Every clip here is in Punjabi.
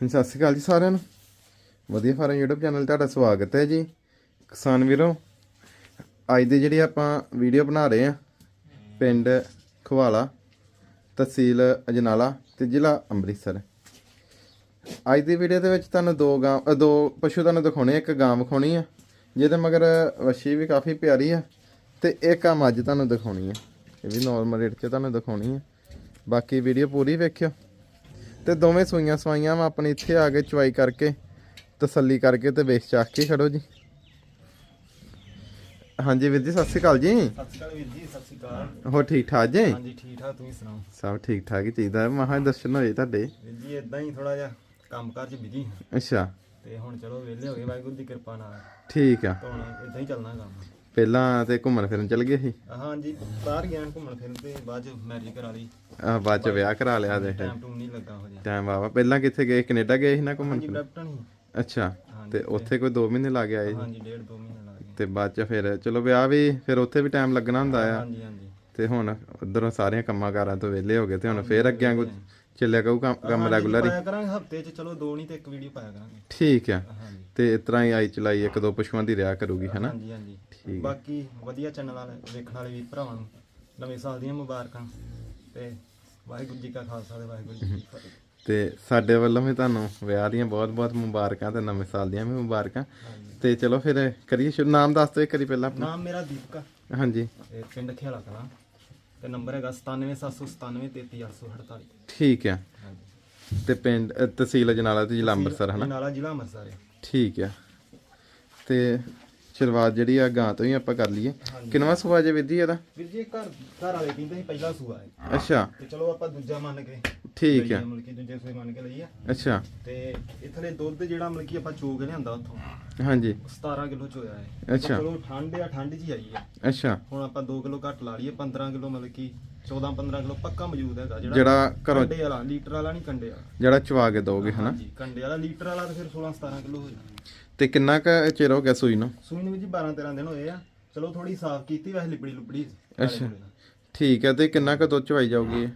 ਹਾਂਜੀ, ਸਤਿ ਸ਼੍ਰੀ ਅਕਾਲ ਜੀ ਸਾਰਿਆਂ ਨੂੰ। ਵਧੀਆ ਫਾਰਮ YouTube ਚੈਨਲ ਤੁਹਾਡਾ ਸਵਾਗਤ ਹੈ ਜੀ। ਕਿਸਾਨ ਵੀਰੋ ਅੱਜ ਦੀ ਜਿਹੜੀ ਆਪਾਂ ਵੀਡੀਓ ਬਣਾ ਰਹੇ ਆ ਪਿੰਡ ਖਵਾਲਾ ਤਹਿਸੀਲ ਅਜਨਾਲਾ ਤੇ ਜ਼ਿਲ੍ਹਾ ਅੰਮ੍ਰਿਤਸਰ। ਅੱਜ ਦੀ ਵੀਡੀਓ ਦੇ ਵਿੱਚ ਤੁਹਾਨੂੰ ਦੋ ਗਾਂ ਦੋ ਪਸ਼ੂ ਤੁਹਾਨੂੰ ਦਿਖਾਉਣੇ ਇੱਕ ਗਾਂ ਵਿਖਾਉਣੀ ਆ ਜਿਹਦੇ ਮਗਰ ਵਸ਼ੀ ਵੀ ਕਾਫੀ ਪਿਆਰੀ ਆ ਤੇ ਇੱਕ ਆ ਮੱਝ ਤੁਹਾਨੂੰ ਦਿਖਾਉਣੀ ਆ। ਇਹ ਵੀ ਨਾਰਮਲ ਰੇਟ 'ਚ ਤੁਹਾਨੂੰ ਦਿਖਾਉਣੀ ਆ। ਬਾਕੀ ਵੀਡੀਓ ਪੂਰੀ ਵੇਖਿਓ। ਤੇ ਦੋਵੇਂ ਸੂਈਆਂ ਸਵਾਈਆਂ ਵਾ ਆਪਣੀ ਇੱਥੇ ਆ ਕੇ ਚੁਆਈ ਕਰਕੇ ਤਸੱਲੀ ਕਰਕੇ ਤੇ ਵੇਚ ਚਾਖ ਕੇ ਖੜੋ ਜੀ। ਹਾਂਜੀ ਵੀਰ ਜੀ ਸਤਿ ਸ਼੍ਰੀ ਅਕਾਲ ਜੀ। ਸਤਿ ਸ਼੍ਰੀ ਅਕਾਲ ਵੀਰ ਜੀ ਸਤਿ ਸ਼੍ਰੀ ਅਕਾਲ। ਹੋ ਠੀਕ ਠਾਕ ਜੀ? ਹਾਂਜੀ ਠੀਕ ਠਾਕ ਤੁਸੀਂ ਸੁਣਾਓ? ਸਭ ਠੀਕ ਠਾਕ ਹੀ ਚਾਹੀਦਾ ਮਹਾਂ ਦਰਸ਼ਨ ਹੋਏ ਤੁਹਾਡੇ। ਵੀਰ ਜੀ ਇਦਾਂ ਹੀ ਥੋੜਾ ਜਿਹਾ ਕੰਮ ਕਾਰ ਚ ਬਿਜ਼ੀ ਅੱਛਾ। ਤੇ ਹੁਣ ਚਲੋ ਵਿਹਲੇ ਹੋ ਗਏ ਵਾਹਿਗੁਰੂ ਦੀ ਕਿਰਪਾ ਨਾਲ। ਠੀਕ ਆ। ਤਾਂ ਹੁਣ ਇਦਾਂ ਹੀ ਚੱਲਣਾ ਕੰਮ। ਪਹਿਲਾਂ ਤੇ ਘੁੰਮਣ ਫਿਰਨ ਚਲ ਗਏ ਸੀ? ਹਾਂਜੀ ਬਾਹਰ ਗਿਆ ਘੁੰਮਣ ਫਿਰਨ ਤੇ ਬਾਅਦ ਚ ਮੈਰਿਜ ਕਰਾ ਲਈ। ਆ ਬਾਅਦ ਚ ਵਿਆਹ ਕਰਾ ਲਿਆ ਦੇ ਟਾਈਮ ਟੂਮ ਨਹੀਂ ਲੱਗਾ ਹੋ ਜਾ ਟਾਈਮ ਵਾਵਾ ਪਹਿਲਾਂ ਕਿੱਥੇ ਗਏ? ਕੈਨੇਡਾ ਗਏ ਸੀ ਨਾ ਘੁੰਮਣ ਹਾਂਜੀ ਫਿਰਨ? ਬ੍ਰੈਪਟਨ ਹੀ। ਅੱਛਾ ਤੇ ਉੱਥੇ ਕੋਈ 2 ਮਹੀਨੇ ਲਾ ਕੇ ਆਏ ਹਾਂਜੀ ਡੇਢ ਦੋ ਮਹੀਨੇ ਲੱਗ ਗਏ ਤੇ ਬਾਅਦ ਚ ਫਿਰ ਚਲੋ ਵਿਆਹ ਵੀ ਫਿਰ ਉੱਥੇ ਵੀ ਟਾਈਮ ਲੱਗਣਾ ਹੁੰਦਾ ਆ। ਹਾਂਜੀ ਹਾਂਜੀ। ਤੇ ਹੁਣ ਉਧਰੋਂ ਸਾਰੀਆਂ ਕੰਮਾਂ ਕਾਰਾਂ ਤੋਂ ਵਿਹਲੇ ਹੋ ਗਏ ਤੇ ਹੁਣ ਫੇਰ ਅੱਗੇ ਚੱਲਿਆ ਕਰੂ ਕੰਮ ਰੈਗੂਲਰ ਹੀ। ਪਾਇਆ ਕਰਾਂਗੇ ਹਫ਼ਤੇ ਚ ਚਲੋ ਦੋ ਨਹੀਂ ਤੇ ਇੱਕ ਵੀਡੀਓ ਪਾਇਆ ਕਰਾਂਗੇ। ਠੀਕ ਆ। ਹਾਂਜੀ। ਤੇ ਇਸ ਤਰ੍ਹਾਂ ਹੀ ਆਈ ਚਲਾਈ ਇੱਕ ਦੋ ਪਸ਼ੂਆਂ ਦੀ ਰਿਆ ਕਰੂਗੀ ਹਨਾ? ਹਾਂਜੀ ਹਾਂਜੀ। ਠੀਕ। ਬਾਕੀ ਵਧੀਆ ਚੈਨਲ ਵਾਲੇ ਵੇਖਣ ਵਾਲੇ ਵੀ ਭਰਾਵਾਂ ਨੂੰ ਨਵੇਂ ਸਾਲ ਦੀਆਂ ਮੁਬਾਰਕਾਂ। ਤੇ ਵਾਹਿਗੁਰੂ ਜੀ ਕਾ ਖਾਲਸਾ ਤੇ ਵਾਹਿਗੁਰੂ ਜੀ ਕੀ ਫਤਿਹ। ਤੇ ਸਾਡੇ ਵੱਲੋਂ ਵੀ ਤੁਹਾਨੂੰ ਵਿਆਹ ਦੀਆਂ ਬਹੁਤ-ਬਹੁਤ ਮੁਬਾਰਕਾਂ ਤੇ ਨਵੇਂ ਸਾਲ ਦੀਆਂ ਵੀ ਮੁਬਾਰਕਾਂ। ਤੇ ਚਲੋ ਫਿਰ ਕਰੀਏ ਸ਼ੁਰੂ। ਨਾਮ ਦੱਸ ਦਿਓ ਇੱਕ ਵਾਰੀ ਪਹਿਲਾਂ ਆਪਣਾ। ਨਾਮ ਮੇਰਾ ਦੀਪਕ। ਹਾਂਜੀ। ਪਿੰਡ ਖੇਲਾ ਕਲਾਂ ਤੇ ਨੰਬਰ ਹੈਗਾ 9779733848 ਠੀਕ ਆ ਹਾਂਜੀ। ਤੇ ਪਿੰਡ ਅ, ਤਹਿਸੀਲ ਜਨਾਲਾ ਤੇ ਜ਼ਿਲ੍ਹਾ ਅੰਮ੍ਰਿਤਸਰ ਹਨਾ? ਨਾਲਾ ਜ਼ਿਲ੍ਹਾ ਅੰਮ੍ਰਿਤਸਰ ਹੈ। ਠੀਕ ਆ ਤੇ ਸ਼ੁਰੂਆਤ ਜਿਹੜੀ ਆ ਗਾਂ ਤੋਂ ਹੀ ਆਪਾਂ ਕਰ ਲਈਏ। ਕਿੰਨਵਾ ਸੂਆ ਜੇ ਵਿਧੀ ਇਹਦਾ? ਵੀਰ ਜੀ ਘਰ ਘਰ ਵਾਲੇ ਕਹਿੰਦੇ ਸੀ ਪਹਿਲਾ ਸੂਆ ਹੈ। ਅੱਛਾ। ਤੇ ਚਲੋ ਆਪਾਂ ਦੂਜਾ ਮੰਨ ਕੇ ਠੀਕ ਆ ਮਤਲਬ ਕਿ ਦੂਜੇ ਸੂਏ ਮੰਨ ਕੇ ਲਈ ਆ ਅੱਛਾ। ਤੇ ਇਥਲੇ ਦੁੱਧ ਜਿਹੜਾ ਮਤਲਬ ਕਿ ਆਪਾਂ ਚੋਗ ਲਿਆਂਦਾ ਉੱਥੋਂ। ਹਾਂਜੀ। 17 ਕਿਲੋ ਚੋਇਆ ਹੈ ਅੱਛਾ। ਚਲੋ ਠੰਡ ਆ ਠੰਡ 'ਚ ਹੀ ਆਈ ਆ। ਅੱਛਾ। ਹੁਣ ਆਪਾਂ 2 ਕਿਲੋ ਘੱਟ ਲਾ ਲਈਏ 15 ਕਿਲੋ ਮਤਲਬ ਕਿ 14 15 ਕਿਲੋ ਪੱਕਾ ਮੌਜੂਦ ਹੈਗਾ ਜਿਹੜਾ ਜਿਹੜਾ ਘਰੋਂ ਕੰਡੇ ਵਾਲਾ ਲੀਟਰ ਵਾਲਾ ਨਹੀਂ ਕੰਡੇ ਵਾਲਾ। ਜਿਹੜਾ ਚਵਾ ਕੇ ਦੋਗੇ ਹਨਾ? ਹਾਂਜੀ ਕੰਡੇ ਵਾਲਾ ਲੀਟਰ ਵਾਲਾ ਤਾਂ ਫਿਰ 16 17 ਕਿਲੋ ਹੋ ਜਾਣਾ। ਤੇ ਕਿੰਨਾ ਕੁ ਚਿਰ ਹੋ ਗਿਆ ਸੂਈ ਨੂੰ? ਸੂਈ ਨੂੰ ਜੀ 12 13 ਦਿਨ ਹੋਏ ਆ। ਚਲੋ ਥੋੜੀ ਸਾਫ਼ ਕੀਤੀ ਵੈਸੇ ਲਿਬੜੀ ਲੁਬੜੀ ਅੱਛਾ। ਠੀਕ ਹੈ ਤੇ ਕਿੰਨਾ ਕੁ ਦੁੱਧ ਚਵਾਈ ਜਾਊਗੀ?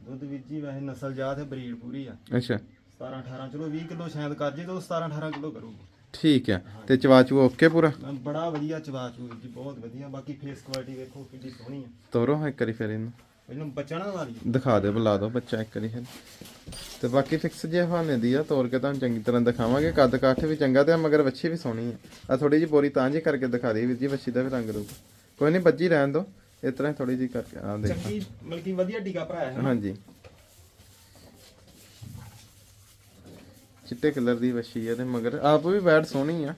ਦੁੱਧ ਵਿੱਚ ਜੀ ਵੈਸੇ ਨਸਲ ਜਾਤ ਹੈ ਬਰੀਡ ਪੂਰੀ ਆ। ਅੱਛਾ। 17 18 ਚਲੋ 20 ਕਿਲੋ ਸ਼ਾਇਦ ਕਰ ਜੇ ਤਾਂ 17 18 ਕਿਲੋ ਕਰੂਗੀ। ਠੀਕ ਹੈ ਤੇ ਚਵਾ ਚੂ ਓਕੇ ਪੂਰਾ? ਬੜਾ ਵਧੀਆ ਚਵਾ ਚੂ ਜੀ ਬਹੁਤ ਵਧੀਆ। ਬਾਕੀ ਫੇਸ ਕੁਆਲਿਟੀ ਵੇਖੋ ਕਿੰਨੀ ਸੋਹਣੀ ਆ ਤੋਰੋ ਇੱਕ ਵਾਰੀ ਫਿਰ ਇਹਨੂੰ। ਇਹਨੂੰ ਬਚਣਾ ਵਾਲੀ ਦਿਖਾ ਦਿਓ ਬੁਲਾ ਦਿਓ ਬੱਚਾ ਇੱਕ ਵਾਰੀ ਫਿਰ। ਤੇ ਬਾਕੀ ਫਿਕਸ ਜੇ ਹਵਾਨੇ ਦੀ ਆ ਤੋਰ ਕੇ ਤੁਹਾਨੂੰ ਚੰਗੀ ਤਰ੍ਹਾਂ ਦਿਖਾਵਾਂਗੇ। ਕੱਦ ਕਾਠ ਵੀ ਚੰਗਾ ਤੇ ਆ ਮਗਰ ਵੱਛੀ ਵੀ ਸੋਹਣੀ ਆ। ਆ ਥੋੜੀ ਜਿਹੀ ਬੋਰੀ ਤਾਂ ਜੀ ਕਰਕੇ ਦਿਖਾ ਰਹੀ ਵੀਰ ਜੀ ਵੱਛੀ ਦਾ ਵੀ ਰੰਗ ਰੂਪ। ਕੋਈ ਨਹੀਂ ਬੱਜੀ ਰਹਿਣ ਦਿਓ। ਇਸ ਤਰ੍ਹਾਂ ਥੋੜੀ ਜਿਹੀ ਕਰਕੇ ਆ ਦੇਖ। ਚੰਗੀ ਮਤਲਬ ਕਿ ਵਧੀਆ ਟੀਕਾ ਭਰਾਇਆ ਹੈ ਹਾਂਜੀ। ਚਿੱਟੇ ਕਲਰ ਦੀ ਵੱਛੀ ਆ ਤੇ ਮਗਰ ਆਪ ਵੀ ਬੈਡ ਸੋਹਣੀ ਆ।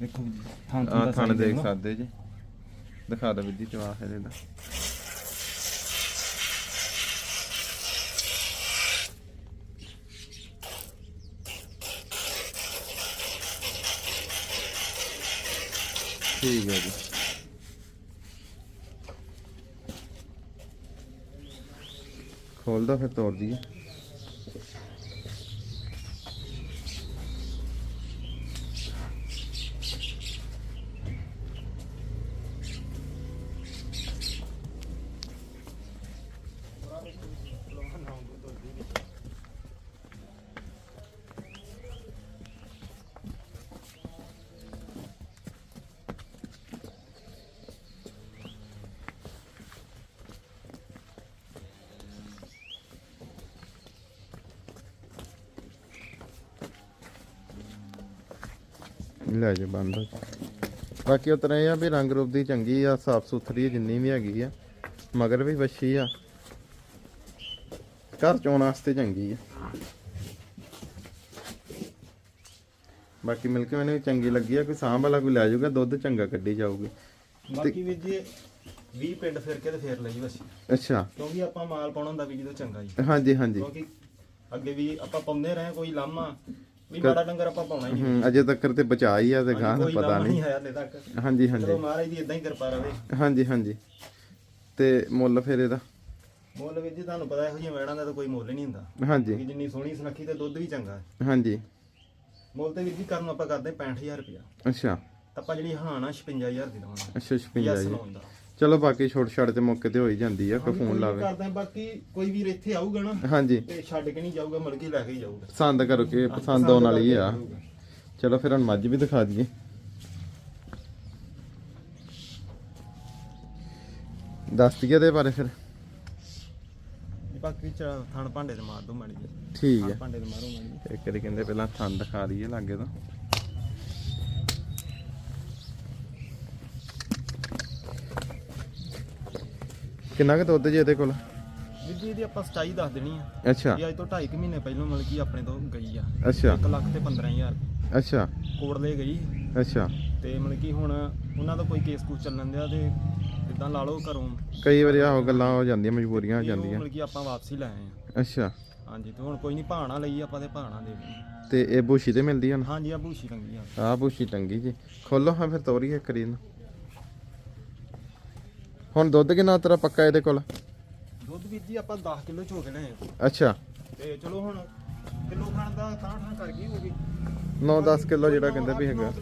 ਦੇਖੋ ਜੀ ਥਾਂ ਆ ਥਣ ਦੇਖ ਸਕਦੇ ਜੀ। ਦਿਖਾ ਵੀਰ ਜੀ ਜਵਾਬ ਇਹਦਾ ਠੀਕ ਹੈ ਜੀ। ਖੋਲਦਾ ਫਿਰ ਤੋੜ ਦਈਏ। ਲੈ ਜੇ ਬੰਦ ਹੋ। ਬਾਕੀ ਉਤਰਾ ਇਹ ਆ ਵੀ ਰੰਗ ਰੂਪ ਦੀ ਚੰਗੀ ਆ ਸਾਫ਼ ਸੁਥਰੀ ਜਿੰਨੀ ਵੀ ਹੈਗੀ ਆ ਮਗਰ ਵੀ ਵੱਛੀ ਆ। ਘਰ ਚੋਣ ਵਾਸਤੇ ਚੰਗੀ ਆ। ਬਾਕੀ ਮਿਲ ਕੇ ਮੈਨੂੰ ਚੰਗੀ ਲੱਗੀ ਆ ਕੋਈ ਸਾਂਭ ਵਾਲਾ ਕੋਈ ਲੈ ਜਾਊਗਾ ਦੁੱਧ ਚੰਗਾ ਕੱਢੀ ਜਾਊਗੀ। ਬਾਕੀ ਵੀ ਜੀ 20 ਪਿੰਡ ਫਿਰ ਕੇ ਤੇ ਫੇਰ ਲਈ ਬਸ ਅੱਛਾ। ਕਿਉਂਕਿ ਆਪਾਂ ਮਾਲ ਪਾਉਣਾ ਹੁੰਦਾ ਵੀ ਜਦੋਂ ਚੰਗਾ ਜੀ। ਹਾਂਜੀ ਹਾਂਜੀ। ਕਿਉਂਕਿ ਅੱਗੇ ਵੀ ਆਪਾਂ ਪਾਉਂਦੇ ਰਹੇ ਕੋਈ ਲਾਮਾ ਵੀ ਮਾੜਾ ਡੰਗਰ ਆਪਾਂ ਪਾਉਣਾ ਹੀ ਨਹੀਂ ਹੂੰ ਅਜੇ ਤੱਕ ਤੇ ਬਚਾ ਹੀ ਆ ਤੇ ਗਾਂ ਦਾ ਪਤਾ ਨਹੀਂ। ਨਹੀਂ ਆਇਆ ਹਲੇ ਤੱਕ। ਹਾਂਜੀ ਹਾਂਜੀ। ਚਲੋ ਮਹਾਰਾਜ ਦੀ ਇਦਾਂ ਹੀ ਕਿਰਪਾ ਰਵੇ। ਹਾਂਜੀ ਹਾਂਜੀ। ਤੇ ਮੁੱਲ ਫਿਰ ਇਹਦਾ? ਮੁੱਲ ਵੀ ਜੀ ਤੁਹਾਨੂੰ ਪਤਾ ਇਹੋ ਜਿਹੀਆਂ ਵੈੜਾਂ ਦਾ ਤਾਂ ਕੋਈ ਮੁੱਲ ਨਹੀਂ ਹੁੰਦਾ। ਹਾਂਜੀ। ਜਿੰਨੀ ਸੋਹਣੀ ਸੁਨੱਖੀ ਤੇ ਦੁੱਧ ਵੀ ਚੰਗਾ ਹੈ। ਹਾਂਜੀ। ਮੁੱਲ ਤੇ ਵੀਰ ਜੀ ਕਰਨ ਆਪਾਂ ਕਰਦੇ 65000 ਰੁਪਇਆ। ਅੱਛਾ। ਤਾਂ ਆਪਾਂ ਜਿਹੜੀ ਆ 56000 ਦੀ ਦਵਾਂਗੇ ਅੱਛਾ 56 ਯਸ ਜੀ ਲਾਉਣ ਦਾ। ਚਲੋ ਬਾਕੀ ਛੋਟ ਛੜ ਤੇ ਮੌਕੇ ਤੇ ਹੋ ਹੀ ਜਾਂਦੀ ਆ ਕੋਈ ਫੋਨ ਲਾਵੇ। ਕਰਦਾ ਬਾਕੀ ਕੋਈ ਵੀਰ ਇੱਥੇ ਆਊਗਾ ਨਾ ਹਾਂਜੀ। ਤੇ ਛੱਡ ਕੇ ਨਹੀਂ ਜਾਊਗਾ ਮੁੜ ਕੇ ਲੈ ਕੇ ਜਾਊਗਾ। ਪਸੰਦ ਕਰੋ ਕਿ ਪਸੰਦ ਆਉਣ ਵਾਲੀ ਆ। ਚਲੋ ਫਿਰ ਹੁਣ ਮੱਝ ਵੀ ਦਿਖਾ ਦਈਏ। ਦੱਸ ਦਈਏ ਦੇ ਬਾਰੇ ਫਿਰ। ਬਾਕੀ ਚ ਥਣ ਭਾਂਡੇ ਤੇ ਮਾਰ ਦੋ ਮਾੜੀ ਜੀ ਠੀਕ ਹੈ ਭਾਂਡੇ ਤੇ ਮਾਰੋ ਮਾੜੀ। ਇੱਕ ਵਾਰੀ ਕਹਿੰਦੇ ਪਹਿਲਾਂ ਥਣ ਦਿਖਾ ਦਈਏ ਲਾਗੇ ਤੋਂ। ਕਿੰਨਾ ਕੁ ਦੁੱਧ ਜੀ ਇਹਦੇ ਕੋਲ? ਵੀਰ ਜੀ ਇਹਦੀ ਆਪਾਂ ਸਚਾਈ ਦੱਸ ਦੇਣੀ ਆ। ਅੱਛਾ। ਇਹ ਅੱਜ ਤੋਂ 2.5 ਮਹੀਨੇ ਪਹਿਲਾਂ ਮਿਲ ਗਈ ਆਪਣੇ ਤੋਂ ਗਈ ਆ। ਅੱਛਾ। 1 ਲੱਖ ਤੇ 15000 ਅੱਛਾ। ਕੋੜਲੇ ਗਈ। ਅੱਛਾ। ਤੇ ਮਤਲਬ ਕਿ ਹੁਣ ਉਹਨਾਂ ਦਾ ਕੋਈ ਕੇਸ ਕੂਸ ਚੱਲਣ ਦਿਆ ਤੇ ਇਦਾਂ ਲਾ ਲਓ ਘਰੋਂ। ਕਈ ਵਾਰੀ ਆਹੋ ਗੱਲਾਂ ਹੋ ਜਾਂਦੀਆਂ ਮਜਬੂਰੀਆਂ ਹੋ ਜਾਂਦੀਆਂ। ਮਤਲਬ ਕਿ ਆਪਾਂ ਵਾਪਸੀ ਲੈ ਆਏ ਆ। ਅੱਛਾ। ਹਾਂਜੀ ਤੇ ਹੁਣ ਕੋਈ ਨਹੀਂ ਭਾਣਾ ਲਈ ਆਪਾਂ ਤੇ ਭਾਣਾ ਦੇ। ਤੇ ਇਹ ਬੂਸ਼ੀ ਤੇ ਮਿਲਦੀ ਹਨ ਹਾਂਜੀ ਆ ਭੂਸ਼ੀ ਰੰਗੀ ਆ। ਆਹ ਬੂਸ਼ੀ ਟੰਗੀ ਜੀ। ਖੋਲੋ ਹਾਂ ਫਿਰ ਤੋਰੀਏ ਕਰੀ ਨੂੰ ਹੁਣ ਦੁੱਧ ਕਿੰਨਾ ਤੇਰਾ ਪੱਕਾ ਇਹਦੇ ਕੋਲ? ਦੁੱਧ ਵੀਰ ਜੀ ਆਪਾਂ 10 ਕਿਲੋ ਚੋ ਕੇ ਲਏ ਅੱਛਾ। ਤੇ ਚਲੋ ਹੁਣ ਕਿਲੋ ਖਾਣ ਦਾ ਤਾਂ ਠਾਂ ਕਰ ਗਈ ਹੋਗੀ 9-10 ਕਿਲੋ ਜਿਹੜਾ ਕਹਿੰਦੇ ਵੀ ਹੈਗਾ।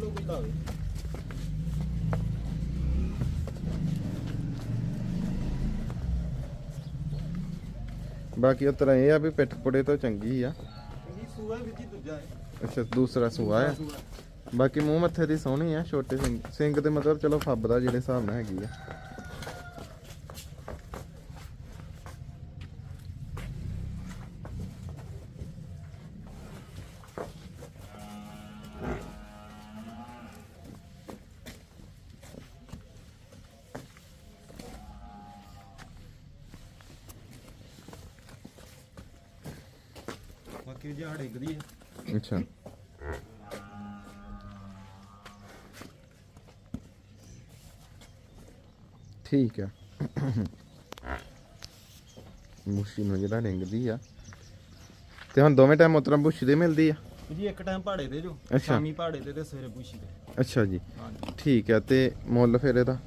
ਬਾਕੀ ਉਹ ਤਰ੍ਹਾਂ ਇਹ ਆ ਵੀ ਪਿੱਠ ਪੁੜੇ ਤੋਂ ਚੰਗੀ ਆ। ਇਹ ਸੂਆ ਵੀਰ ਜੀ ਦੂਜਾ ਹੈ। ਅੱਛਾ ਦੂਸਰਾ ਸੂਆ ਆ। ਬਾਕੀ ਮੂੰਹ ਮੱਥੇ ਦੀ ਸੋਹਣੀ ਆ ਛੋਟੇ ਸਿੰਘ ਸਿੰਘ ਦੇ ਮਤਲਬ ਚਲੋ ਫੱਬਦਾ ਜਿਹੜੇ ਹਿਸਾਬ ਨਾਲ ਹੈਗੀ ਆ। ਬਾਕੀ ਜਿਹੜਾ ਡਿੱਗਦੀ ਹੈ ਅੱਛਾ। ਠੀਕ ਆ। ਮੁਸ਼ੀ ਨੂੰ ਜਿਹੜਾ ਰਿੰਗਦੀ ਆ। ਤੇ ਹੁਣ ਦੋਵੇਂ ਟਾਈਮ ਉਤਰਾ ਬੁਸ਼ੀ ਦੇ ਮਿਲਦੀ ਆ? ਜੀ ਇੱਕ ਟਾਈਮ ਪਹਾੜੇ ਤੇ ਜੋ। ਅੱਛਾ। ਸ਼ਾਮੀ ਪਹਾੜੇ ਤੇ ਤੇ ਸਵੇਰੇ ਭੂਸ਼ੀ ਤੇ। ਅੱਛਾ ਜੀ। ਹਾਂਜੀ। ਠੀਕ ਆ ਤੇ ਮੁੱਲ ਫਿਰ ਇਹਦਾ?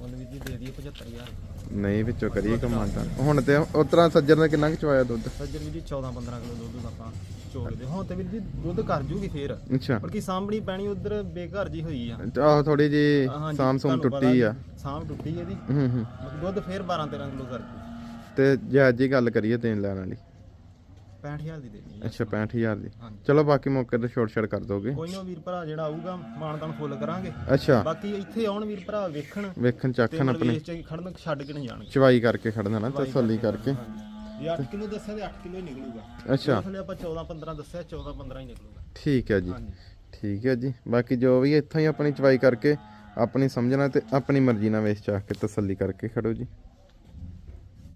ਉਹਨੇ ਵੀਰ ਜੀ ਦੇ ਦਈਏ 75000 ਨਹੀਂ ਵਿੱਚੋਂ ਕਰੀਏ ਕਮਾਂਟਾ ਹੁਣ ਤੇ ਉਤਰਾ ਸੱਜਰ ਨੇ ਕਿੰਨਾ ਕੁ ਚਵਾਇਆ ਦੁੱਧ? ਸੱਜਰ ਵੀਰ ਜੀ 14 15 ਕਿਲੋ ਦੁੱਧ ਆਪਾਂ ਚੋਲ ਦੇ। ਹੁਣ ਤੇ ਵੀਰ ਜੀ ਦੁੱਧ ਕਰ ਜੂਗੀ ਫੇਰ। ਅੱਛਾ। ਬਲਕਿ ਸਾਂਭਣੀ ਪੈਣੀ ਉਧਰ ਬੇਘਰ ਜੀ ਹੋਈ ਆ। ਆਹ ਥੋੜੀ ਜੀ ਸਾਮ ਸੂਮ ਪਤਾ ਟੁੱਟੀ ਆ। ਸਾਂਭ ਟੁੱਟੀ ਇਹਦੀ। ਹੂੰ ਹੂੰ। ਦੁੱਧ ਫੇਰ 12 13 ਕਿਲੋ ਕਰ ਤੇ ਜੇ ਅੱਜ ਹੀ ਗੱਲ ਕਰੀਏ ਦੇਣ ਲੈਣ ਵਾਲੀ। 65000 ਦੀ ਅੱਛਾ 65000 ਦੀ। ਹਾਂਜੀ। ਚਲੋ ਬਾਕੀ ਮੌਕੇ ਤੇ ਛੋਟ ਛੜ ਕਰ ਦੋਗੇ। ਕੋਈ ਨਾ ਵੀਰ ਭਰਾ ਜਿਹੜਾ ਆਊਗਾ ਮਾਨਦਾਨ ਫੁੱਲ ਕਰਾਂਗੇ। ਅੱਛਾ। ਬਾਕੀ ਇੱਥੇ ਆਉਣ ਵੀਰ ਭਰਾ ਵੇਖਣ ਵੇਖਣ ਤੇ ਚੱਖਣ ਆਪਣੇ। ਇਸ ਚ ਖੜਨ ਛੱਡ ਕੇ ਨਹੀਂ ਜਾਣਗੇ। ਚਵਾਈ ਕਰਕੇ ਖੜਨਾ ਨਾ ਤਸੱਲੀ ਕਰਕੇ। ਜੇ 8 ਕਿਲੋ ਦੱਸਿਆ ਤੇ 8 ਕਿਲੋ ਹੀ ਨਿਕਲੂਗਾ। ਅੱਛਾ। ਥਲੇ ਆਪਾਂ 14 15 ਦੱਸਿਆ 14 15 ਹੀ ਨਿਕਲੂਗਾ। ਠੀਕ ਹੈ ਜੀ। ਹਾਂਜੀ। ਠੀਕ ਹੈ ਜੀ। ਬਾਕੀ ਜੋ ਵੀ ਇੱਥੋਂ ਹੀ ਆਪਣੀ ਚਵਾਈ ਕਰਕੇ ਆਪਣੀ ਸਮਝਣਾ ਤੇ ਆਪਣੀ ਮਰਜ਼ੀ ਨਾਲ ਵੇਚ ਚਾਹ ਕੇ ਤਸੱਲੀ ਕਰਕੇ ਖੜੋ ਜੀ।